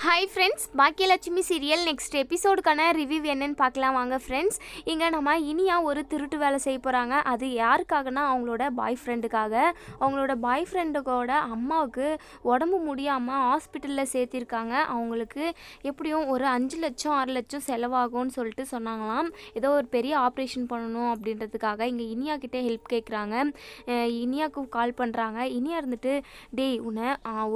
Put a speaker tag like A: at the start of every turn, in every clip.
A: Hi friends Baakiyalakshmi serial next எபிசோடுக்கான review என்னன்னு பார்க்கலாம். வாங்க ஃப்ரெண்ட்ஸ் இங்கே நம்ம இனியா ஒரு திருட்டு வேலை செய்ய போகிறாங்க அது யாருக்காகனா அவங்களோட பாய் ஃப்ரெண்டுக்காக அவங்களோட பாய் ஃப்ரெண்டுக்கோட அம்மாவுக்கு உடம்பு முடியாமல் ஹாஸ்பிட்டலில் சேர்த்திருக்காங்க. அவங்களுக்கு எப்படியும் ஒரு அஞ்சு லட்சம் ஆறு லட்சம் செலவாகும்னு சொல்லிட்டு சொன்னாங்களாம். ஏதோ ஒரு பெரிய ஆப்ரேஷன் பண்ணணும் அப்படின்றதுக்காக இங்கே இனியா கிட்டே ஹெல்ப் கேட்குறாங்க இனியாவுக்கு கால் பண்ணுறாங்க இனியா இருந்துட்டு டேய் உன்னை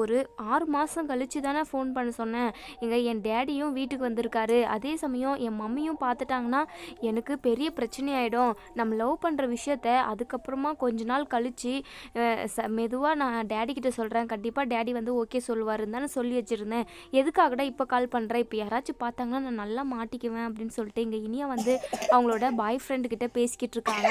A: ஒரு ஆறு மாதம் கழித்து தானே ஃபோன் பண்ண சொன்னேன். இங்கே என் டேடியும் வீட்டுக்கு வந்திருக்காரு. அதே சமயம் என் மம்மியும் பார்த்துட்டாங்கன்னா எனக்கு பெரிய பிரச்சனை ஆகிடும் நம்ம லவ் பண்ணுற விஷயத்த அதுக்கப்புறமா கொஞ்ச நாள் கழித்து மெதுவாக நான் டேடி கிட்ட சொல்கிறேன் கண்டிப்பாக டேடி வந்து ஓகே சொல்லுவாருன்னு தானே சொல்லி வச்சுருந்தேன். எதுக்காகடா இப்போ கால் பண்ணுறேன் இப்போ யாராச்சும் பார்த்தாங்கன்னா நான் நல்லா மாட்டிக்குவேன் அப்படின்னு சொல்லிட்டு இங்கே இனியா வந்து அவங்களோட பாய் ஃப்ரெண்டு கிட்ட பேசிக்கிட்டு இருக்காங்க.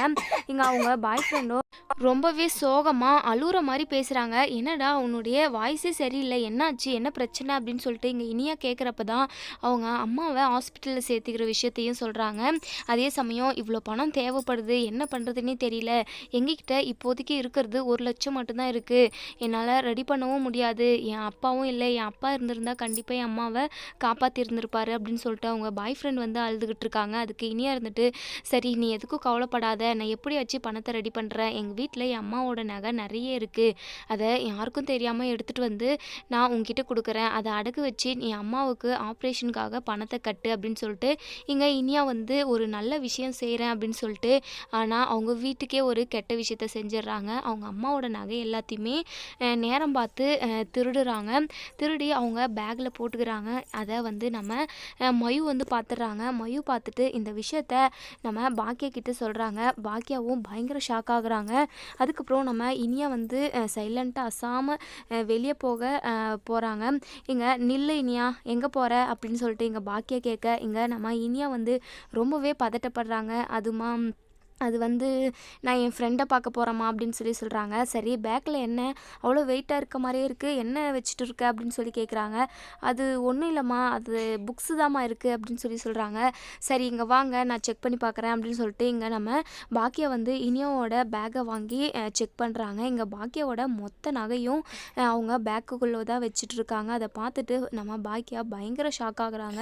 A: இங்கே அவங்க பாய் ஃப்ரெண்டோ ரொம்பவே சோகமாக அழுகிற மாதிரி பேசுகிறாங்க என்னடா உன்னுடைய வாய்ஸே சரியில்லை. என்னாச்சு? என்ன பிரச்சனை? அப்படின்னு சொல்லிட்டு இங்கே இனியா கேட்குறப்ப தான் அவங்க அம்மாவை ஹாஸ்பிட்டலில் சேர்த்துக்கிற விஷயத்தையும் சொல்கிறாங்க அதே சமயம் இவ்வளோ பணம் தேவைப்படுது என்ன பண்ணுறதுன்னே தெரியல. எங்ககிட்ட இப்போதைக்கு இருக்கிறது ஒரு லட்சம் மட்டும்தான் இருக்குது என்னால் ரெடி பண்ணவும் முடியாது. என் அப்பாவும் இல்லை. என் அப்பா இருந்திருந்தால் கண்டிப்பாக என் அம்மாவை காப்பாற்றிருந்திருப்பாரு அப்படின்னு சொல்லிட்டு அவங்க பாய் ஃப்ரெண்ட் வந்து அழுதுகிட்டு இருக்காங்க. அதுக்கு இனியா இருந்துட்டு சரி நீ எதுக்கும் கவலைப்படாத. நான் எப்படி வச்சு பணத்தை ரெடி பண்ணுறேன் எங்கள் வீட்டில் என் அம்மாவோட நகை நிறைய இருக்குது அதை யாருக்கும் தெரியாமல் எடுத்துகிட்டு வந்து நான் உங்ககிட்ட கொடுக்குறேன். அதை அடகு வச்சு நீ அம்மாவுக்கு ஆப்ரேஷனுக்காக பணத்தை கட்டு அப்படின்னு சொல்லிட்டு இங்கே இனியா வந்து ஒரு நல்ல விஷயம் செய்கிறேன் அப்படின்னு சொல்லிட்டு ஆனால் அவங்க வீட்டுக்கே ஒரு கெட்ட விஷயத்த செஞ்சிடுறாங்க அவங்க அம்மாவோட நகை எல்லாத்தையுமே நேரம் பார்த்து திருடுறாங்க. திருடி அவங்க பேக்கில் போட்டுக்கிறாங்க. அதை வந்து நம்ம மயு வந்து பார்த்துடுறாங்க மயு பார்த்துட்டு இந்த விஷயத்த நம்ம பாக்கியா கிட்ட சொல்கிறாங்க பாக்கியாவும் பயங்கர ஷாக் ஆகுறாங்க. அதுக்கப்புறம் நம்ம இனியா வந்து சைலண்ட்டாக அசாமல் வெளியே போக போகிறாங்க இங்கே நில் இல்லை இனியா எங்கே போகிற அப்படின்னு சொல்லிட்டு எங்கள் பாக்கியா கேட்க இங்கே நம்ம இனியா வந்து ரொம்பவே பதட்டப்படுறாங்க. அதுமா அது வந்து நான் என் ஃப்ரெண்டை பார்க்க போகிறேம்மா அப்படின்னு சொல்லி சொல்கிறாங்க சரி பேக்கில் என்ன? அவ்வளோ வெயிட்டாக இருக்க மாதிரியே இருக்குது என்ன வச்சுட்டு இருக்க? அப்படின்னு சொல்லி கேட்குறாங்க அது ஒன்றும் இல்லைம்மா. அது புக்ஸு தாம்மா இருக்குது அப்படின்னு சொல்லி சொல்கிறாங்க சரி இங்கே வாங்க. நான் செக் பண்ணி பார்க்குறேன் அப்படின்னு சொல்லிட்டு இங்கே நம்ம பாக்கியா வந்து இனியாவோட பேக்கை வாங்கி செக் பண்ணுறாங்க இங்கே பாக்கியாவோட மொத்த நகையும் அவங்க பேக்குக்குள்ளே தான் வச்சுட்டு இருக்காங்க. அதை பார்த்துட்டு நம்ம பாக்கியா பயங்கர ஷாக் ஆகுறாங்க.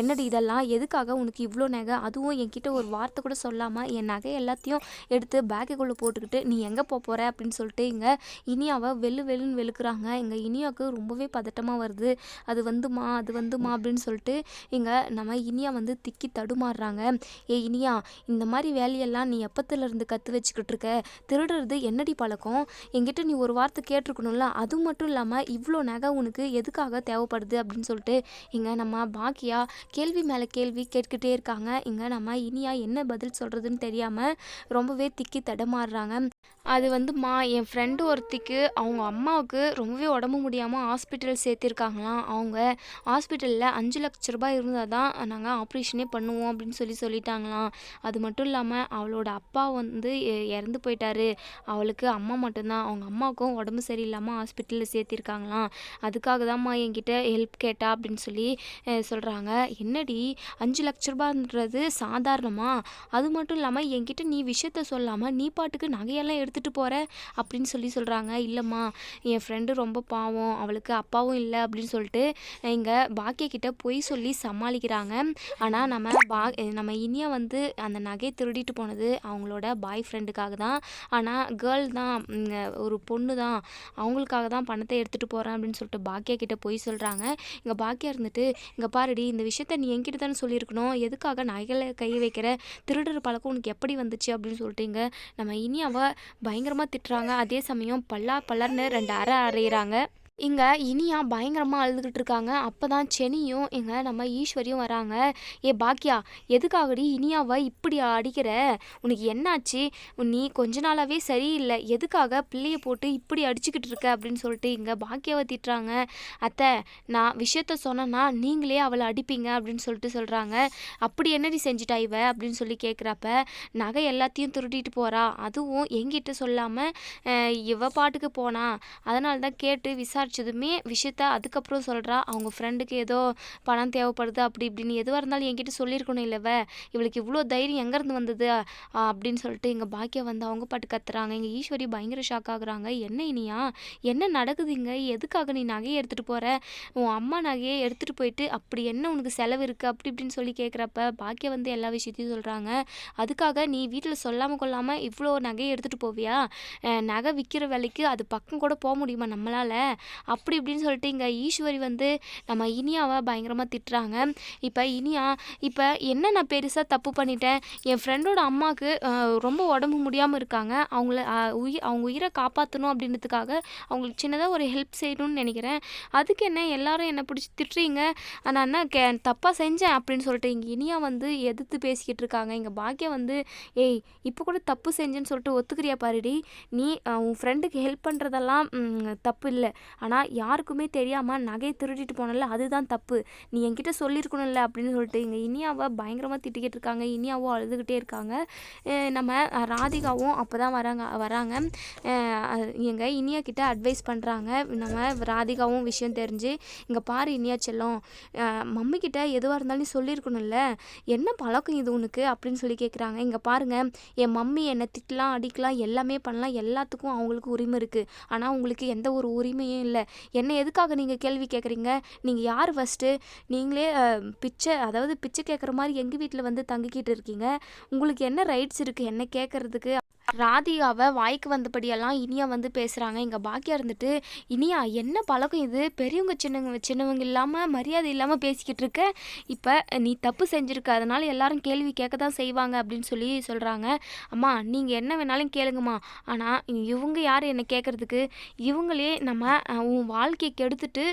A: என்னடி இதெல்லாம்? எதுக்காக உனக்கு இவ்வளோ நகை? அதுவும் என்கிட்ட ஒரு வார்த்தை கூட சொல்லாமல் என் நகை எல்லாத்தையும் எடுத்து பேக்குக்குள்ளே போட்டுக்கிட்டு நீ எங்கே போக போகிற அப்படின்னு சொல்லிட்டு இங்கே இனியாவை வெளு வெளுன்னு வெளுக்குறாங்க. இங்கே இனியாவுக்கு ரொம்பவே பதட்டமாக வருது. அது வந்துமா அது வந்துமா? அப்படின்னு சொல்லிட்டு இங்கே நம்ம இனியா வந்து திக்கி தடுமாறுறாங்க. ஏ இனியா இந்த மாதிரி வேலையெல்லாம் நீ எப்பத்துலேருந்து கற்று வச்சுக்கிட்டு இருக்க. திருடுறது என்னடி பழக்கம்? என்கிட்ட நீ ஒரு வார்த்தை கேட்டிருக்கணும்ல அது மட்டும் இல்லாமல் இவ்வளோ நகை உனக்கு எதுக்காக தேவைப்படுது? அப்படின்னு சொல்லிட்டு இங்கே நம்ம பாக்கியா கேள்வி மேலே கேள்வி கேட்டுக்கிட்டே இருக்காங்க. இங்கே நம்ம இனியா என்ன பதில் சொல்கிறதுன்னு தெரியாமல் ரொம்பவே திக்கி தடமாறுறாங்க. அது வந்துமா என் ஃப்ரெண்டு ஒருத்திக்கு அவங்க அம்மாவுக்கு ரொம்பவே உடம்பு முடியாமல் ஹாஸ்பிட்டல் சேர்த்திருக்காங்களாம். அவங்க ஹாஸ்பிட்டலில் அஞ்சு லட்ச ரூபாய் இருந்தால் தான் நாங்கள் ஆப்ரேஷனே பண்ணுவோம் அப்படின்னு சொல்லி சொல்லிட்டாங்களாம். அது மட்டும் இல்லாமல் அவளோட அப்பா வந்து இறந்து போயிட்டாரு. அவளுக்கு அம்மா மட்டும்தான். அவங்க அம்மாவுக்கும் உடம்பு சரியில்லாமல் ஹாஸ்பிட்டலில் சேர்த்திருக்காங்களாம். அதுக்காக தான்மா என்கிட்ட ஹெல்ப் கேட்டா அப்படின்னு சொல்லி சொல்கிறாங்க என்னடி அஞ்சு லட்ச ரூபான்றது சாதாரணமா? அது மட்டும் இல்லாமல் என்கிட்ட நீ விஷயத்த சொல்லாமல் நீ பாட்டுக்கு நகையெல்லாம் எடுத்துகிட்டு போகிற அப்படின்னு சொல்லி சொல்கிறாங்க இல்லைம்மா என் ஃப்ரெண்டு ரொம்ப பாவம் அவளுக்கு அப்பாவும் இல்லை அப்படின்னு சொல்லிட்டு இங்கே பாக்கிய கிட்ட பொய் சொல்லி சமாளிக்கிறாங்க. ஆனால் நம்ம பா நம்ம இனியா வந்து அந்த நகையை திருடிட்டு போனது அவங்களோட பாய் ஃப்ரெண்டுக்காக தான். ஆனால் கேர்ள் தான் ஒரு பொண்ணு தான். அவங்களுக்காக தான் பணத்தை எடுத்துகிட்டு போகிறேன் அப்படின்னு சொல்லிட்டு பாக்கியா கிட்டே பொய் சொல்கிறாங்க இங்கே பாக்கியா இருந்துட்டு இங்கே பாருடி இந்த விஷயத்த நீ என்கிட்ட தானே சொல்லியிருக்கணும். எதுக்காக நகைகளை கை வைக்கிற? திருடுற பழக்கம் உனக்கு எப்படி வந்துச்சு? அப்படின்னு சொல்லிட்டு இங்கே நம்ம இனியாவை பயங்கரமாக திட்டுறாங்க. அதே சமயம் பல்லா பல்லர்னு ரெண்டு அரை அறையிறாங்க. இங்கே இனியா பயங்கரமாக அழுதுகிட்டு இருக்காங்க அப்போ தான் செனியும் இங்கே நம்ம ஈஸ்வரியும் வராங்க. ஏ பாக்கியா எதுக்காகடி இனியாவை இப்படி அடிக்கிற? உனக்கு என்னாச்சு? நீ கொஞ்ச நாளாகவே சரியில்லை. எதுக்காக பிள்ளைய போட்டு இப்படி அடிச்சுக்கிட்டு இருக்க அப்படின்னு சொல்லிட்டு இங்கே பாக்கியாவை திட்டுறாங்க. அத்தை நான் விஷயத்த சொன்னேன்னா நீங்களே அவளை அடிப்பீங்க அப்படின்னு சொல்லிட்டு சொல்கிறாங்க அப்படி என்னடி செஞ்சுட்டா இவ? அப்படின்னு சொல்லி கேட்குறப்ப நகை எல்லாத்தையும் திருடிட்டு போகிறா அதுவும் எங்கிட்ட சொல்லாமல் இவ பாட்டுக்கு போனா. அதனால தான் கேட்டு விசாரி விசாரித்ததுமே விஷயத்த அதுக்கப்புறம் சொல்கிறா அவங்க ஃப்ரெண்டுக்கு ஏதோ பணம் தேவைப்படுது அப்படி இப்படின்னு. எதுவாக இருந்தாலும் என்கிட்ட சொல்லியிருக்கணும் இல்லைவ இவளுக்கு இவ்வளோ தைரியம் எங்கேருந்து வந்தது? அப்படின்னு சொல்லிட்டு எங்கள் பாக்கியா வந்து அவங்க பாட்டு கத்துறாங்க. எங்கள் ஈஸ்வரி பயங்கர ஷாக் ஆகுறாங்க. என்ன இனியா? என்ன நடக்குது இங்கே? எதுக்காக நீ நகையை எடுத்துகிட்டு போகிற உன் அம்மா நகையை எடுத்துகிட்டு போயிட்டு அப்படி என்ன உனக்கு செலவு இருக்குது அப்படி இப்படின்னு சொல்லி கேட்குறப்ப பாக்கியா வந்து எல்லா விஷயத்தையும் சொல்கிறாங்க அதுக்காக நீ வீட்டில் சொல்லாமல் கொள்ளாமல் இவ்வளோ நகையை எடுத்துகிட்டு போவியா? நகை விற்கிற விலைக்கு அது பக்கம் கூட போக முடியுமா நம்மளால்? அப்படி இப்படின்னு சொல்லிட்டு இங்கே ஈஸ்வரி வந்து நம்ம இனியாவை பயங்கரமாக திட்டுறாங்க. இப்போ இனியா இப்போ என்ன நான் பெருசாக தப்பு பண்ணிட்டேன்? என் ஃப்ரெண்டோட அம்மாவுக்கு ரொம்ப உடம்பு முடியாமல் இருக்காங்க. அவங்கள உயிர் அவங்க உயிரை காப்பாற்றணும் அப்படின்றதுக்காக அவங்களுக்கு சின்னதாக ஒரு ஹெல்ப் செய்யணும்னு நினைக்கிறேன். அதுக்கு என்ன எல்லாரும் என்னை பிடிச்சி திட்டுறீங்க? நான் என்ன கே தப்பாக செஞ்சேன் அப்படின்னு சொல்லிட்டு இங்கே இனியா வந்து எதிர்த்து பேசிக்கிட்டு இருக்காங்க. இங்கே பாக்கியா வந்து ஏய் இப்போ கூட தப்பு செஞ்சேன்னு சொல்லிட்டு ஒத்துக்கிறியா பாருடி? நீ உன் ஃப்ரெண்டுக்கு ஹெல்ப் பண்ணுறதெல்லாம் தப்பு இல்லை. ஆனால் யாருக்குமே தெரியாமல் நகையை திருடிட்டு போனல அதுதான் தப்பு. நீ என்கிட்ட சொல்லியிருக்கணும்ல அப்படின்னு சொல்லிட்டு இங்கே இனியாவை பயங்கரமாக திட்டிக்கிட்டு இருக்காங்க. இனியாவும் அழுதுகிட்டே இருக்காங்க. நம்ம ராதிகாவும் அப்போ தான் வராங்க. வராங்க எங்கள் இனியா கிட்ட அட்வைஸ் பண்ணுறாங்க நம்ம ராதிகாவும் விஷயம் தெரிஞ்சு இங்கே பாரு இனியா செல்லம். மம்மி கிட்ட எதுவாக இருந்தாலும் நீ சொல்லியிருக்கணும்ல என்ன பழக்கம் இது உனக்கு? அப்படின்னு சொல்லி கேட்குறாங்க இங்கே பாருங்க என் மம்மி என்னை திட்டலாம் அடிக்கலாம் எல்லாமே பண்ணலாம். எல்லாத்துக்கும் அவங்களுக்கு உரிமை இருக்குது ஆனால் உங்களுக்கு எந்த ஒரு உரிமையும் இல்லை. இல்லை. என்ன எதுக்காக நீங்கள் கேள்வி கேட்குறீங்க நீங்கள் யார் ஃபஸ்ட்டு நீங்களே பிச்சை அதாவது பிச்சை கேட்குற மாதிரி எங்கள் வீட்டில் வந்து தங்கிக்கிட்டு இருக்கீங்க? உங்களுக்கு என்ன ரைட்ஸ் இருக்குது என்ன கேட்குறதுக்கு ராதிகாவை வாய்க்கு வந்தபடியெல்லாம் இனியா வந்து பேசுகிறாங்க இங்கே பாக்கியா இருந்துட்டு இனியா என்ன பழக்கம் இது? பெரியவங்க சின்னவங்க சின்னவங்க இல்லாமல் மரியாதை இல்லாமல் பேசிக்கிட்டு இருக்க. இப்போ நீ தப்பு செஞ்சுருக்க. அதனால் எல்லாரும் கேள்வி கேட்க தான் செய்வாங்க அப்படின்னு சொல்லி சொல்கிறாங்க அம்மா நீங்கள் என்ன வேணாலும் கேளுங்கம்மா. ஆனால் இவங்க யார் என்னை கேட்குறதுக்கு இவங்களே நம்ம உன் வாழ்க்கையை கெடுத்துட்டு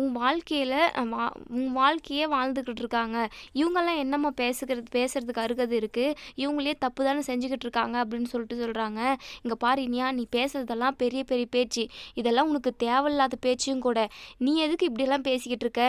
A: உன் வாழ்க்கையில் வா உன் வாழ்க்கையே வாழ்ந்துக்கிட்டு இருக்காங்க. இவங்கெல்லாம் என்னம்மா பேசுகிறது பேசுகிறதுக்கு அருகது இருக்குது இவங்களே தப்பு தானே செஞ்சுக்கிட்டு இருக்காங்க அப்படின்னு சொல்லிட்டு சொல்கிறாங்க இங்கே பாரு இனியா நீ பேசுறதெல்லாம் பெரிய பெரிய பேச்சு. இதெல்லாம் உனக்கு தேவையில்லாத பேச்சும் கூட. நீ எதுக்கு இப்படியெல்லாம் பேசிக்கிட்டு இருக்க?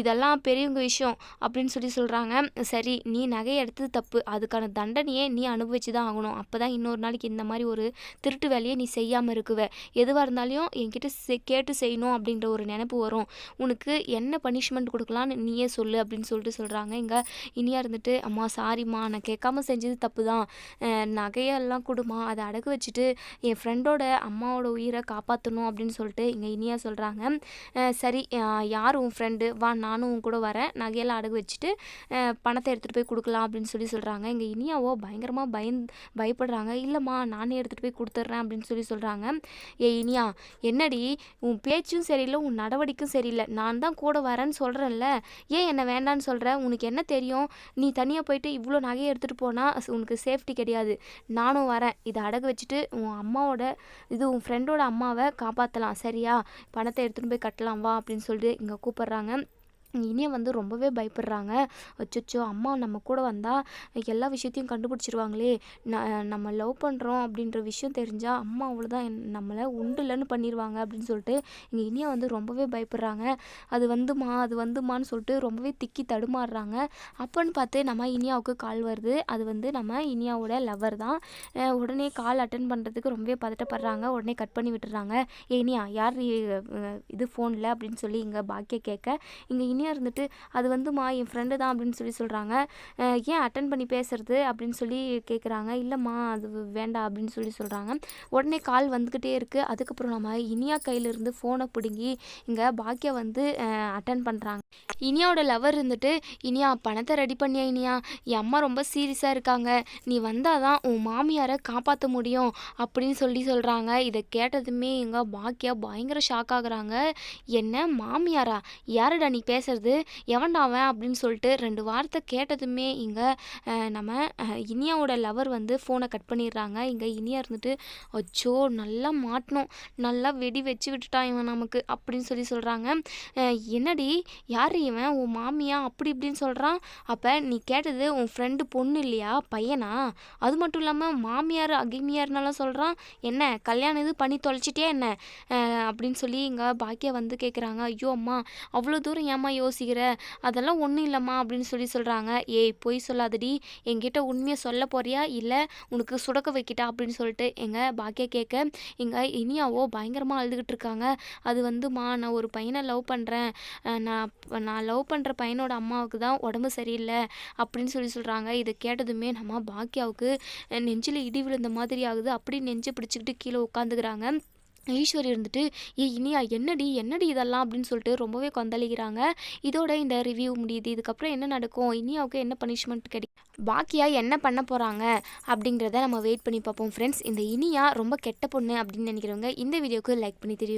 A: இதெல்லாம் பெரியவங்க விஷயம் அப்படின்னு சொல்லி சொல்கிறாங்க சரி நீ நகையை எடுத்தது தப்பு. அதுக்கான தண்டனையே நீ அனுபவிச்சு தான் ஆகணும். அப்போ தான் இன்னொரு நாளைக்கு இந்த மாதிரி ஒரு திருட்டு வேலையை நீ செய்யாமல் இருக்குவ. எதுவாக இருந்தாலும் என்கிட்ட செ- கேட்டு செய்யணும் அப்படின்ற ஒரு நினைப்பு வரும். உனக்கு என்ன பனிஷ்மெண்ட் கொடுக்கலான்னு நீயே சொல்லு அப்படின்னு சொல்லிட்டு சொல்கிறாங்க இங்கே இனியா இருந்துட்டு அம்மா சாரிம்மா நான் கேட்காம செஞ்சது தப்பு தான் நகையெல்லாம் கொடுமா. அதை அடகு வச்சுட்டு என் ஃப்ரெண்டோட அம்மாவோட உயிரை காப்பாற்றணும் அப்படின்னு சொல்லிட்டு இங்கே இனியா சொல்கிறாங்க சரி யார் உன் ஃப்ரெண்டு வா நானும் உன் கூட வரேன். நகையெல்லாம் அடகு வச்சுட்டு பணத்தை எடுத்துகிட்டு போய் கொடுக்கலாம் அப்படின்னு சொல்லி சொல்கிறாங்க இங்கே இனியாவோ பயங்கரமாக பயந் பயப்படுறாங்க. இல்லைம்மா நானே எடுத்துகிட்டு போய் கொடுத்துட்றேன் அப்படின்னு சொல்லி சொல்கிறாங்க ஏ இனியா என்னடி? உன் பேச்சும் சரியில்லை உன் நடவடிக்கையும் சரியில்லை. நான் தான் கூட வரேன்னு சொல்கிறேன்ல ஏன் என்னை வேண்டான்னு சொல்கிற உனக்கு என்ன தெரியும்? நீ தனியாக போயிட்டு இவ்வளோ நகையை எடுத்துகிட்டு போனால் உனக்கு சேஃப்டி கிடையாது. நானும் வரேன். இதை அடகு வச்சுட்டு உன் அம்மாவோட இது உன் ஃப்ரெண்டோட அம்மாவை காப்பாற்றலாம் சரியா? பணத்தை எடுத்துகிட்டு போய் கட்டலாம் வா அப்படின்னு சொல்லிட்டு இங்கே கூப்பிட்றாங்க. இனியா வந்து ரொம்பவே பயப்படுறாங்க. அச்சோ அம்மா நம்ம கூட வந்தால் எல்லா விஷயத்தையும் கண்டுபிடிச்சிருவாங்களே. ந நம்ம லவ் பண்ணுறோம் அப்படின்ற விஷயம் தெரிஞ்சால் அம்மா அவ்வளோதான் நம்மளை உண்டுலன்னு பண்ணிடுவாங்க அப்படின்னு சொல்லிட்டு இங்கே இனியா வந்து ரொம்பவே பயப்படுறாங்க. அது வந்துமா அது வந்துமான்னு சொல்லிட்டு ரொம்பவே திக்கி தடுமாறுறாங்க. அப்போன்னு பார்த்து நம்ம இனியாவுக்கு கால் வருது. அது வந்து நம்ம இனியாவோட லவர் தான். உடனே கால் அட்டன் பண்ணுறதுக்கு ரொம்பவே பதட்டப்படுறாங்க. உடனே கட் பண்ணி விட்டுறாங்க. ஏ இனியா யார் இது ஃபோனில் அப்படின்னு சொல்லி இங்கே பாக்கிய கேட்க. இங்கே இனியா இருந்துட்டு அது வந்துமா என் ஃப்ரெண்டு தான் அப்படின்னு சொல்லி சொல்கிறாங்க ஏன் அட்டன் பண்ணி பேசுறது அப்படின்னு சொல்லி கேட்குறாங்க இல்லைம்மா அது வேண்டாம் அப்படின்னு சொல்லி சொல்கிறாங்க உடனே கால் வந்துக்கிட்டே இருக்குது அதுக்கப்புறம் நம்ம இனியா கையிலிருந்து ஃபோனை பிடுங்கி இங்கே பாக்கியா வந்து அட்டன் பண்ணுறாங்க இனியாவோட லவர் இருந்துட்டு இனியா பணத்தை ரெடி பண்ணியா இனியா? என் அம்மா ரொம்ப சீரியஸாக இருக்காங்க. நீ வந்தால் தான் உன் மாமியாரை காப்பாற்ற முடியும் அப்படின்னு சொல்லி சொல்கிறாங்க இதை கேட்டதுமே எங்கள் பாக்கியா பயங்கர ஷாக் ஆகுறாங்க. என்ன மாமியாரா? யாருடா நீ பேசுறது எவன்டா அவன் அப்படின்னு சொல்லிட்டு ரெண்டு வார்த்தை கேட்டதுமே இங்கே நம்ம இனியாவோட லவர் வந்து ஃபோனை கட் பண்ணிடுறாங்க. இங்கே இனியா இருந்துட்டு அச்சோ நல்லா மாட்டணும். நல்லா வெடி வச்சு விட்டுட்டான் இவன் நமக்கு அப்படின்னு சொல்லி சொல்கிறாங்க என்னடி? யார் இவன்? உன் மாமியா? அப்படி இப்படின்னு சொல்கிறான் அப்போ நீ கேட்டது உன் ஃப்ரெண்டு பொண்ணு இல்லையா? பையனா? அது மட்டும் இல்லாமல் மாமியார் அகிமியார்னாலாம் சொல்கிறான் என்ன? கல்யாணம் இது பண்ணி தொலைச்சிட்டியா என்ன? அப்படின்னு சொல்லி இங்கே பாக்கியா வந்து கேட்குறாங்க ஐயோ அம்மா அவ்வளோ தூரம் ஏம்மா யோசிக்கிற? அதெல்லாம் ஒன்றும் இல்லைம்மா அப்படின்னு சொல்லி சொல்கிறாங்க ஏய் பொய் சொல்லாதடி. என்கிட்ட உண்மையை சொல்ல போறியா? இல்லை உனக்கு சுடக்க வைக்கிட்டா? அப்படின்னு சொல்லிட்டு எங்கள் பாக்கியா கேட்க எங்கள் இனியாவோ பயங்கரமாக அழுதுகிட்டு இருக்காங்க. அது வந்துமா நான் ஒரு பையனை லவ் பண்ணுறேன் நான் நான் லவ் பண்ணுற பையனோட அம்மாவுக்கு தான் உடம்பு சரியில்லை. அப்படின்னு சொல்லி சொல்கிறாங்க இதை கேட்டதுமே நம்ம பாக்கியாவுக்கு நெஞ்சில் இடி விழுந்த மாதிரி ஆகுது. அப்படி நெஞ்சு பிடிச்சிக்கிட்டு கீழே உட்காந்துக்கிறாங்க. ஈஸ்வரி இருந்துட்டு ஏ இனியா என்னடி என்னடி இதெல்லாம்? அப்படின்னு சொல்லிட்டு ரொம்பவே கொந்தளிக்கிறாங்க. இதோட இந்த ரிவ்யூ முடியுது. இதுக்கப்புறம் என்ன நடக்கும்? இனியாவுக்கு என்ன பனிஷ்மெண்ட் கிடைக்கும் பாக்கியா என்ன பண்ண போகிறாங்க அப்படிங்கிறத நம்ம வெயிட் பண்ணி பார்ப்போம். ஃப்ரெண்ட்ஸ் இந்த இனியா ரொம்ப கெட்ட பொண்ணு அப்படின்னு நினைக்கிறவங்க இந்த வீடியோக்கு லைக் பண்ணி தெரியும்